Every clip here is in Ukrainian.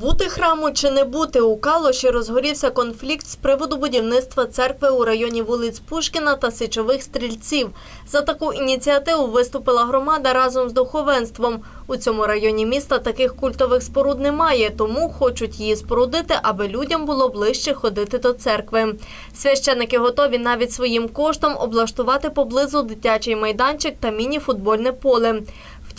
Бути храму чи не бути у Калоші розгорівся конфлікт з приводу будівництва церкви у районі вулиць Пушкіна та Січових стрільців. За таку ініціативу виступила громада разом з духовенством. У цьому районі міста таких культових споруд немає, тому хочуть її спорудити, аби людям було ближче ходити до церкви. Священники готові навіть своїм коштом облаштувати поблизу дитячий майданчик та міні-футбольне поле.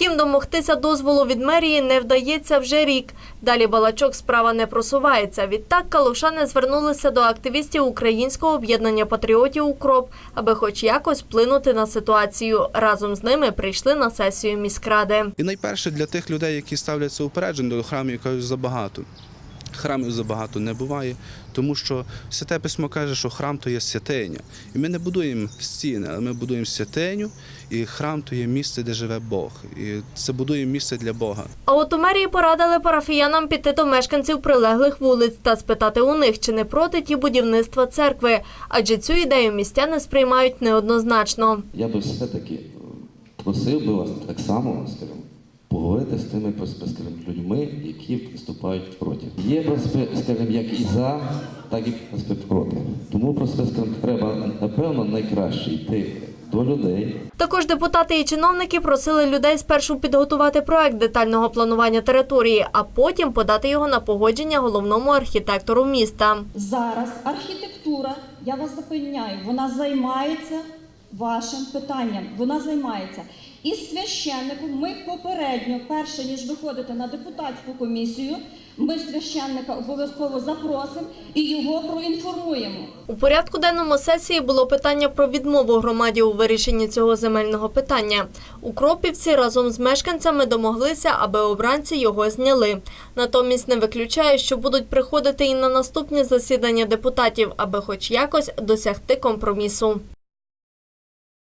Втім, домогтися дозволу від мерії не вдається вже рік. Далі балачок справа не просувається. Відтак калушани звернулися до активістів Українського об'єднання патріотів Укроп, аби хоч якось вплинути на ситуацію. Разом з ними прийшли на сесію міськради. І найперше для тих людей, які ставляться упереджено до храмів, кажуть забагато. Храмів забагато не буває, тому що святе письмо каже, що храм то є святиня. І ми не будуємо стіни, але ми будуємо святиню, і храм то є місце, де живе Бог. І це будуємо місце для Бога. А от у мерії порадили парафіянам піти до мешканців прилеглих вулиць та спитати у них, чи не проти ті будівництва церкви, адже цю ідею містяни сприймають неоднозначно. Я би все-таки просив би вас так само, скажімо, поговорити з тими скажімо, людьми, які виступають проти. Є, скажімо, як і за, так і проти. Тому просто скажімо, треба, напевно, найкраще йти до людей, Також депутати і чиновники просили людей спершу підготувати проект детального планування території, а потім подати його на погодження головному архітектору міста. Зараз архітектура, я вас запевняю, вона займається вашим питанням. Вона займається. І з священником ми попередньо, перше ніж виходити на депутатську комісію, ми священника обов'язково запросимо і його проінформуємо. У порядку денному сесії було питання про відмову громаді у вирішенні цього земельного питання. Укропівці разом з мешканцями домоглися, аби обранці його зняли. Натомість не виключає, що будуть приходити і на наступні засідання депутатів, аби хоч якось досягти компромісу.